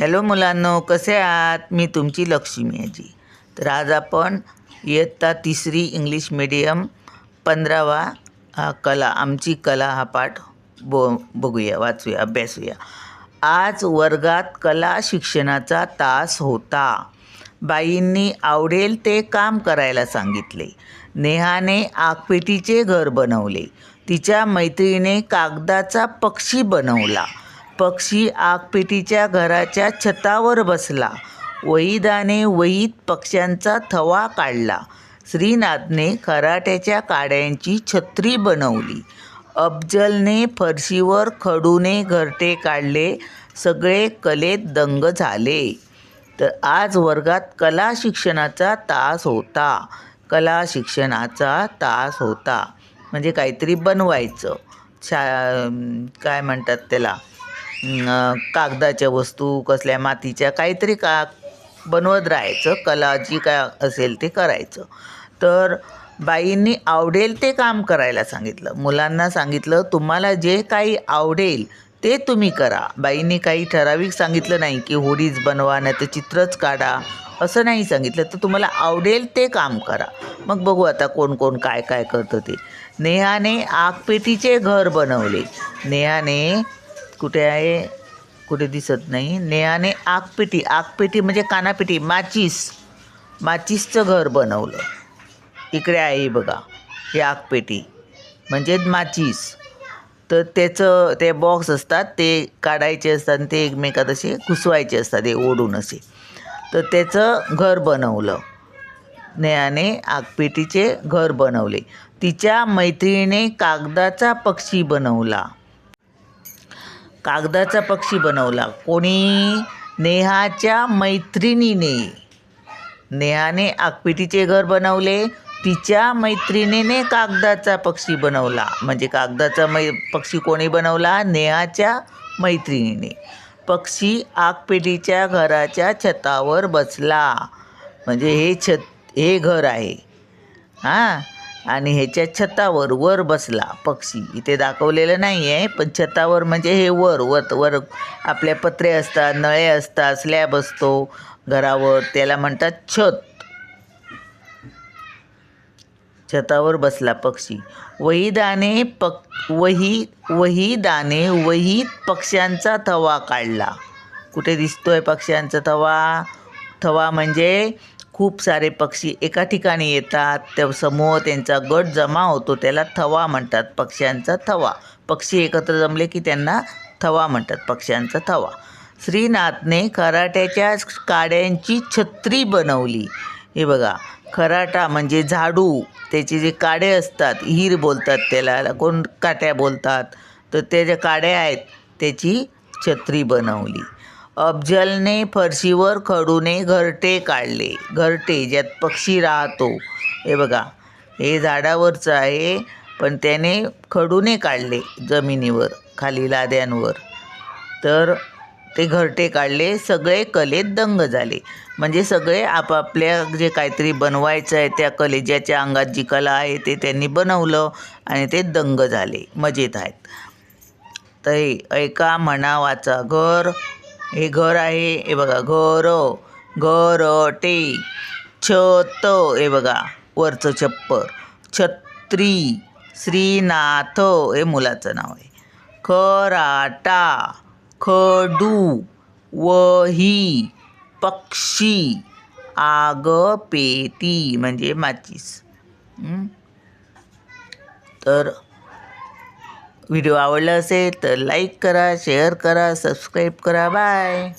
Hello मुलांनो कसे आहात? मी तुमची लक्ष्मी आजी. तर आज आपण इयत्ता तिसरी इंग्लिश मीडियम पंधरावा हा कला आमची कला हा पाठ बो बघूया वाचूया अभ्यासूया. आज वर्गात कला शिक्षणाचा तास होता. बाईंनी आवडेल ते काम करायला सांगितले. नेहाने आगपेटीचे घर बनवले. तिच्या मैत्रिणीने कागदाचा पक्षी बनवला. पक्षी आगपेटीच्या घराच्या छतावर बसला. वहिदाने वहीत पक्ष्यांचा थवा काढला. श्रीनाथने खराट्याच्या काड्यांची छत्री बनवली. अफजलने फरशीवर खडूने घरटे काढले. सगळे कलेत दंग झाले. तर आज वर्गात कला शिक्षणाचा तास होता. कला शिक्षणाचा तास होता. म्हणजे काहीतरी बनवायचं. शा काय म्हणतात त्याला? कागदाच्या वस्तू कसल्या मातीच्या काहीतरी का बनवत राहायचं कला जी काय असेल ते करायचं. तर बाईंनी आवडेल ते काम करायला सांगितलं. मुलांना सांगितलं तुम्हाला जे काही आवडेल ते तुम्ही करा. बाईंनी काही ठराविक सांगितलं नाही की होडीच बनवा नाही तर चित्रच काढा असं नाही सांगितलं. तर तुम्हाला आवडेल ते काम करा. मग बघू आता कोण कोण काय काय करतं ते. नेहाने आगपेटीचे घर बनवले. नेहाने कुठे आहे कुठे दिसत नाही. नेहाने आगपेटी आगपेटी म्हणजे कानापेटी माचीस. माचीसचं घर बनवलं. इकडे आहे बघा ही आगपेटी. म्हणजेच माचीस. तर त्याचं ते बॉक्स असतात ते काढायचे असतात आणि ते एकमेकात असे घुसवायचे असतात ते ओढून असे. तर त्याचं घर बनवलं. नेहाने आगपेटीचे घर बनवले. तिच्या मैत्रिणीने कागदाचा पक्षी बनवला. कागदाचा पक्षी बनवला. कोणी? नेहाच्या मैत्रिणीने. नेहाने आगपिटीचे घर बनवले. तिच्या मैत्रिणीने कागदाचा पक्षी बनवला. म्हणजे कागदाचा मै पक्षी कोणी बनवला? नेहाच्या मैत्रिणीने. पक्षी आगपेटीच्या घराच्या छतावर बसला. म्हणजे हे छत हे घर आहे. हां? आणि ह्याच्या छतावर वर बसला पक्षी. इथे दाखवलेलं नाही आहे पण छतावर म्हणजे हे वर वर वर आपल्या पत्रे असतात नळे असतात स्लॅब असतो. घरावर त्याला म्हणतात छत. छतावर बसला पक्षी. वहीदाने पक वही वहीदाने वहीत पक्ष्यांचा थवा काढला. कुठे दिसतोय पक्ष्यांचा थवा? थवा म्हणजे खूप सारे पक्षी एका ठिकाणी येतात त्या समूह त्यांचा गट जमा होतो त्याला थवा म्हणतात पक्ष्यांचा थवा. पक्षी एकत्र जमले की त्यांना थवा म्हणतात पक्ष्यांचा थवा. श्रीनाथने खराट्याच्या काड्यांची छत्री बनवली. हे बघा खराटा म्हणजे झाडू. त्याचे जे काडे असतात हिर बोलतात त्याला कोण काट्या बोलतात? तर त्या ज्या काड्या आहेत त्याची छत्री बनवली. अफजलने फरशीवर खडूने घरटे काढले. घरटे ज्यात पक्षी राहतो. हे बघा हे झाडावरचं आहे पण त्याने खडूने काढले जमिनीवर खाली लाद्यांवर. तर ते घरटे काढले सगळे कलेत दंग झाले. म्हणजे सगळे आपापल्या जे काहीतरी बनवायचं आहे त्या कले ज्याच्या अंगात जी कला आहे ते त्यांनी बनवलं आणि ते दंग झाले मजेत आहेत. तर हे ऐका म्हणा वाचा घर हे घर आहे हे बघा घर घरटे छत हे बघा वरचं छप्पर छत्री श्रीनाथ हे मुलाचं नाव आहे. खराटा खडू वही पक्षी आगपेटी म्हणजे माचीस. तर व्हिडिओ आवडला असेल तर लाईक करा शेअर करा सबस्क्राईब करा. बाय.